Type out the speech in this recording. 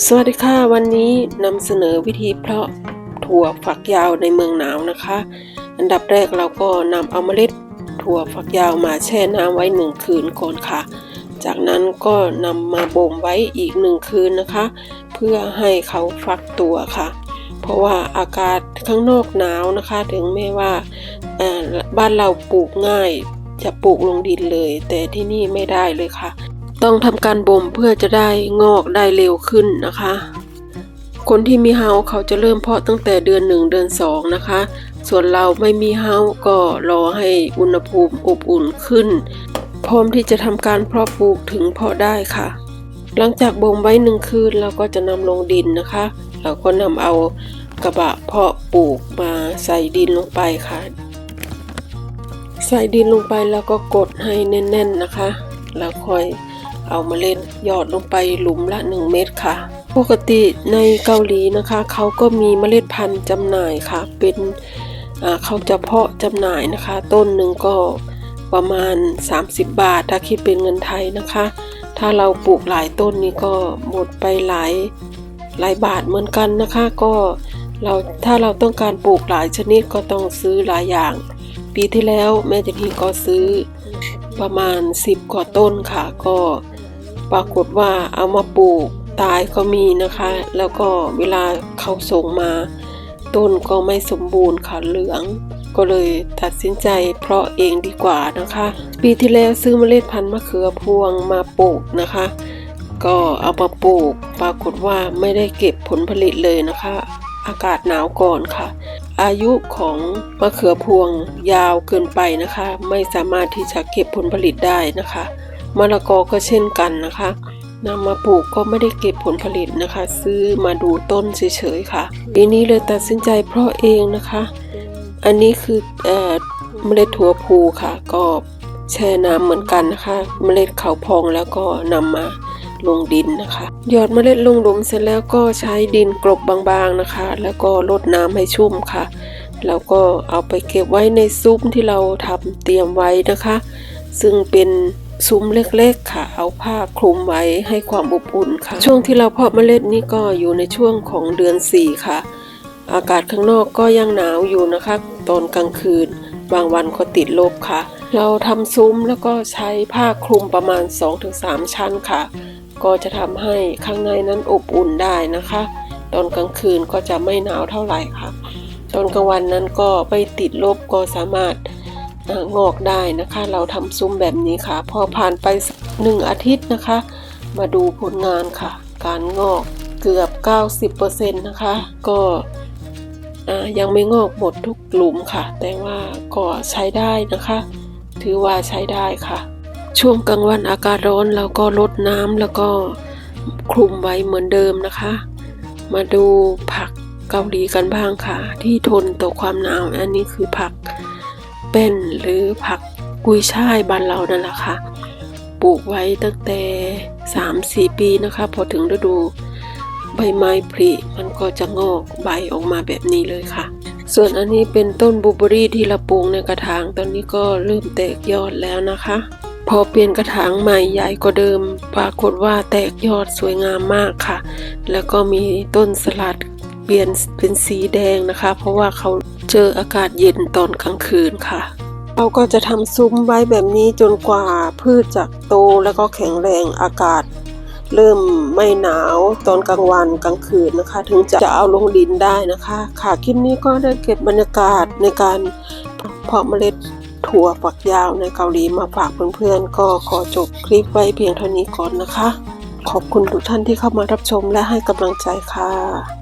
สวัสดีค่ะ วันนี้นำเสนอวิธีเพาะถั่วฝักยาวในเมืองหนาวนะคะ อันดับแรกเราก็นำเอาเมล็ดถั่วฝักยาวมาแช่น้ำไว้หนึ่งคืนก่อนค่ะ จากนั้นก็นำมาบ่มไว้อีกหนึ่งคืนนะคะ เพื่อให้เขาฟักตัวค่ะ เพราะว่าอากาศข้างนอกหนาวนะคะ ถึงแม้ว่าบ้านเราปลูกง่ายจะปลูกลงดินเลย แต่ที่นี่ไม่ได้เลยค่ะ ต้องทำการบ่มเพื่อจะได้งอกได้เร็วขึ้นนะคะ คนที่มีเฮาเขาจะเริ่มเพาะตั้งแต่เดือนหนึ่งเดือนสองนะคะ ส่วนเราไม่มีเฮาก็รอให้อุณหภูมิอบอุ่นขึ้น พร้อมที่จะทำการเพาะปลูกถึงเพาะได้ค่ะ หลังจากบ่มไว้หนึ่งคืนเราก็จะนำลงดินนะคะ เราก็นำเอากระบะเพาะปลูกมาใส่ดินลงไปค่ะ ใส่ดินลงไปแล้วก็กดให้แน่น ๆนะคะ แล้วค่อย เอามาเล่นหยอดลงไปหลุมละ 1 เม็ดค่ะ ปกติในเกาหลีนะคะ เขาก็มีเมล็ดพันธุ์จำหน่ายค่ะ เป็นเขาจะเพาะจำหน่ายนะคะ ต้นหนึ่งก็ประมาณ 30 บาท ถ้าคิดเป็นเงินไทยนะคะ ถ้าเราปลูกหลายต้นนี่ก็หมดไปหลายหลายบาทเหมือนกันนะคะ ก็เราถ้าเราต้องการปลูกหลายชนิดก็ต้องซื้อหลายอย่าง ปีที่แล้วแม่จันทีก็ซื้อประมาณ 10 กว่าต้นค่ะ ก็ ปรากฏว่าเอามาปลูกตายก็มีนะคะ แล้วก็เวลาเขาส่งมา ต้นก็ไม่สมบูรณ์ค่ะเหลือง ก็เลยตัดสินใจเพราะเองดีกว่านะคะ ปีที่แล้วซื้อเมล็ดพันธุ์มะเขือพวงมาปลูกนะคะ ก็เอามาปลูก ปรากฏว่าไม่ได้เก็บผลผลิตเลยนะคะ อากาศหนาวก่อนค่ะ อายุของมะเขือพวงยาวเกินไปนะคะ ไม่สามารถที่จะเก็บผลผลิตได้นะคะ มะละกอก็เช่นกันนะคะนำมาปลูกก็ไม่ได้เก็บผลผลิตนะคะ ซื้อมาดูต้นเฉยๆค่ะปีนี้เลยตัดสินใจเพราะเองนะคะ อันนี้คือเอ่อเมล็ดถั่วพูค่ะ ก็แช่น้ำเหมือนกันนะคะ เมล็ดเขาพองแล้วก็นำมาลงดินนะคะหยอดเมล็ดลงหลุมเสร็จแล้วก็ใช้ดินกลบบางๆนะคะ แล้วก็รดน้ำให้ชุ่มค่ะแล้วก็เอาไปเก็บไว้ในซุ้มที่เราทำเตรียมไว้นะคะ ซึ่งเป็น ซุ้มเล็กๆค่ะเอาผ้าคลุมไว้ให้ความอบอุ่นค่ะ ช่วงที่เราเพาะเมล็ดนี่ก็อยู่ในช่วงของเดือน 4 ค่ะ อากาศข้างนอกก็ยังหนาวอยู่นะคะ ตอนกลางคืน บางวันก็ติดลบค่ะ เราทำซุ้มแล้วก็ใช้ผ้าคลุมประมาณ 2-3 ชั้นค่ะ ก็จะทำให้ข้างในนั้นอบอุ่นได้นะคะ ตอนกลางคืนก็จะไม่หนาวเท่าไหร่ค่ะ ตอนกลางวันนั้นก็ไปติดลบก็สามารถ งอกได้นะคะ เราทำซุ้มแบบนี้ค่ะ พอผ่านไปหนึ่งอาทิตย์นะคะ มาดูผลงานค่ะ การงอกเกือบ 90%นะคะ ก็ยังไม่งอกหมดทุกหลุมค่ะ แต่ว่าก็ใช้ได้นะคะ ถือว่าใช้ได้ค่ะ ช่วงกลางวันอากาศร้อนเราก็ลดน้ำแล้วก็คลุมไว้เหมือนเดิมนะคะ มาดูผักเกาหลีกันบ้างค่ะ ที่ทนต่อความหนาวอันนี้คือผัก เป็นหรือผักกุยช่ายบ้านเรานั่นแหละค่ะ ปลูกไว้ตั้งแต่ 3-4 ปีนะคะ พอถึงฤดูใบไม้ผลิมันก็จะงอกใบออกมาแบบนี้เลยค่ะ ส่วนอันนี้เป็นต้นบูเบอรี่ที่เราปลูกในกระถาง ตอนนี้ก็เริ่มแตกยอดแล้วนะคะ พอเปลี่ยนกระถางใหม่ใหญ่กว่าเดิม ปรากฏว่าแตกยอดสวยงามมากค่ะ แล้วก็มีต้นสลัด เปลี่ยนเป็นสีแดงนะคะ เพราะว่าเขาเจออากาศเย็นตอนกลางคืนค่ะเราก็จะทำซุ้มไว้แบบนี้จนกว่าพืชจะโตแล้วก็แข็งแรงอากาศ เริ่มไม่หนาวตอนกลางวันกลางคืนนะคะ ถึงจะเอาลงดินได้นะคะ ค่ะคลิปนี้ก็ได้เก็บบรรยากาศในการเพาะเมล็ดถั่วฝักยาวในเกาหลีมาฝากเพื่อนๆ ก็ขอจบคลิปไว้เพียงเท่านี้ก่อนนะคะ ขอบคุณทุกท่านที่เข้ามารับชมและให้กำลังใจค่ะ